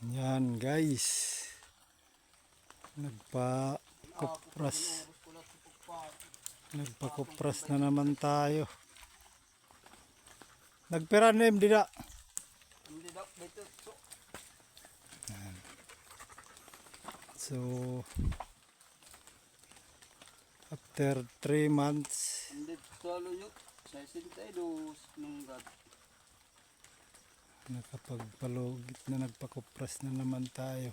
Yan guys. Nagpa kupras. Nagpa-kupras na naman tayo. Nagpiranim dida. Hindi dito. So, after 3 months hindi solo yun. Sa sintedos nung. Nakapagpalugit na nagpakupras na naman tayo.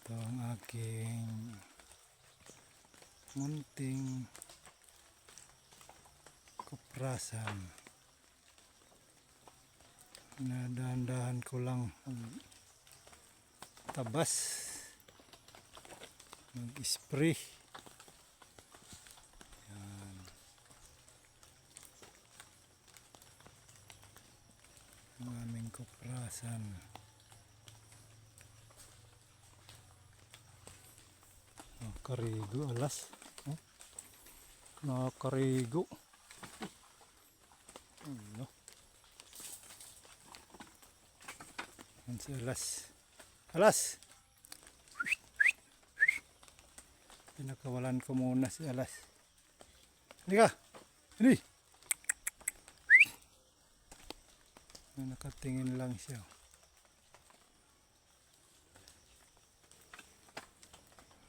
Ito ang aking munting kuprasan. Nadahan-dahan ko lang ang tabas. Mag-spray. Ang aming kuprasan. Nakakarigo, alas. Oh. Nakakarigo. Ano? Yan si alas. Alas! Pinakawalan ko muna si alas. Hindi ka! Hindi! Nakatingin lang siya.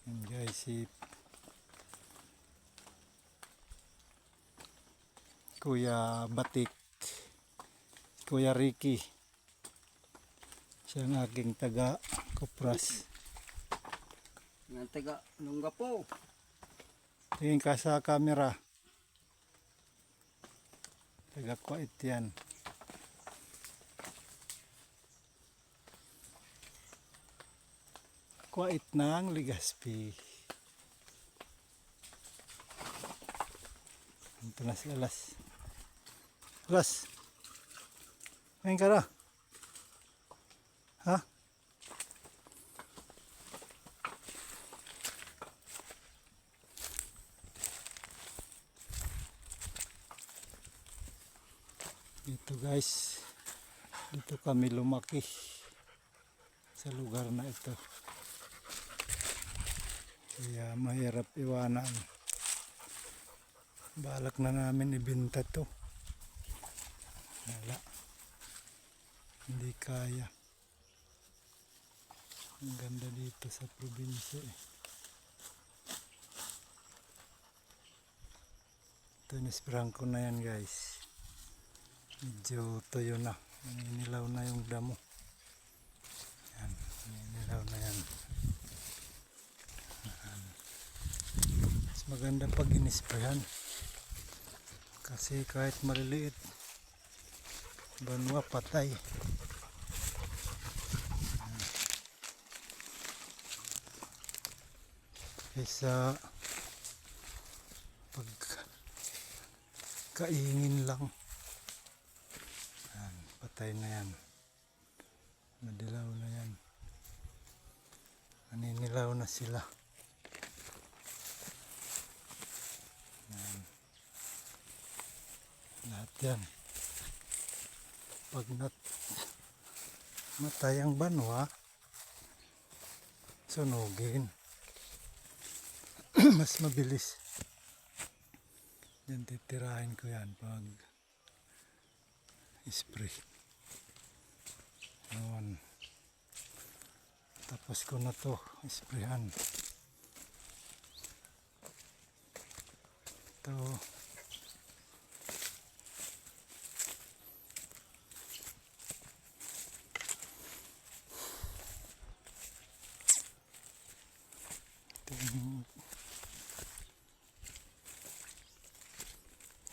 Yan guys, si Kuya Batik, Kuya Ricky. Siya ang aking taga Kupras. Nga taga nung gapo. Tingin ka sa camera. Taga Kuwait yan. Kuwait ng Ligaspi. Ito na si Alas. Alas. Ngayon ka na. Ha? Dito guys, dito kami lumaki sa lugar na ito. Kaya mahirap iwanan. Balak na namin ibinta to. Wala. Hindi kaya. Ang ganda dito sa probinsya eh. Ito nispirang ko na yan guys medyo tuyo na naninilaw na yung damo yan naninilaw na yan Yan. mas maganda pag inisprayan kasi kahit maliliit banwa patay kaysa pag kaingin lang yan, patay na yan. Madilaw na yan. Naninilaw na sila. Yan. Lahat yan. Pag nat matay ang banwa, sunugin. Mas mabilis. Yan titirahin ko yan pag spray. Yun. Tapos ko na to sprayhan. Ito.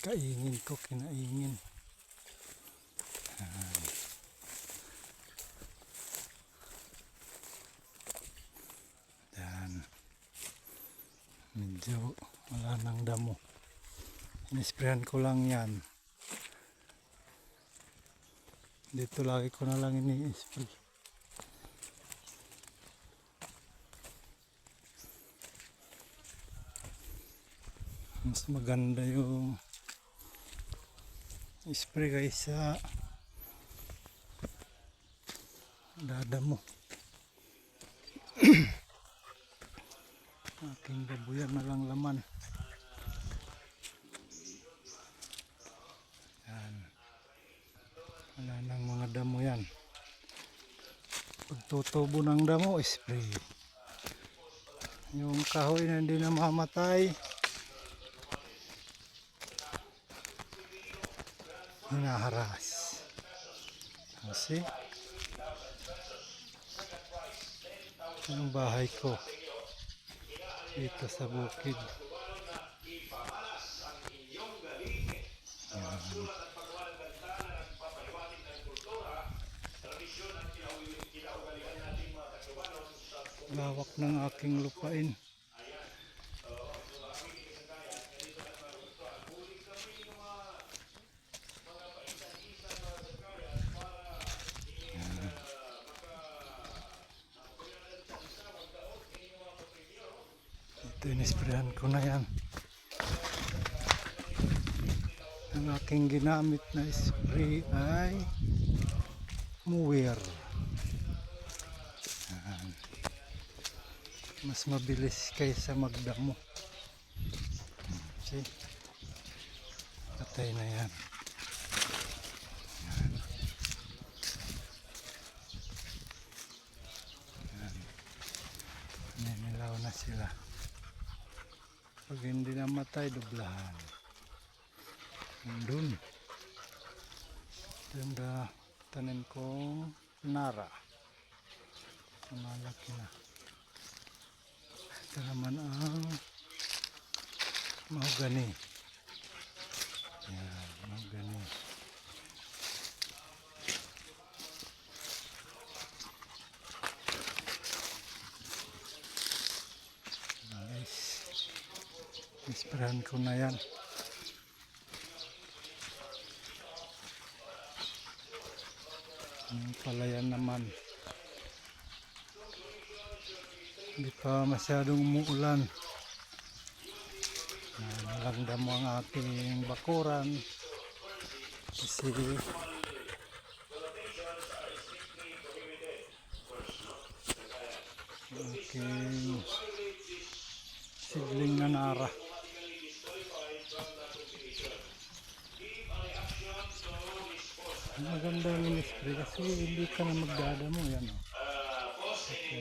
kaingin ko, kinaingin. Yan. Medyo wala nang damo. Inisprayan ko lang yan. Dito lagi ko na lang ini-spray. Mas maganda yung spray kaysa Dadamo. Aking babuyan na lang laman. Yan. Wala nang mga damo yan. Pagtutubo ng damo, spray. Yung kahoy na hindi namamatay. Hinaharas. Kasi, yung bahay ko dito sa bukid. Yan. Lawak ng aking lupain. Inisprayan ko na yan. Ang aking ginamit na spray ay Muir. Yan. Mas mabilis kaysa magdamo. See? Patay na yan. Yan. Yan. Ninilaw na sila. Pag hindi namatay, doblahan. Doon. Ito yung da, tanim kong nara. Malaki na. Ito naman ang mahogani. Yan, mahogani. Nice. Ispirahan ko na yan. Yung palayan naman. Hindi pa masyadong umuulan. Nalangdam mo ang ating bakuran. Kasi ang aking sidling na nara. Maganda ng spray kasi hindi ka na magdadamo yan. Oh. Okay.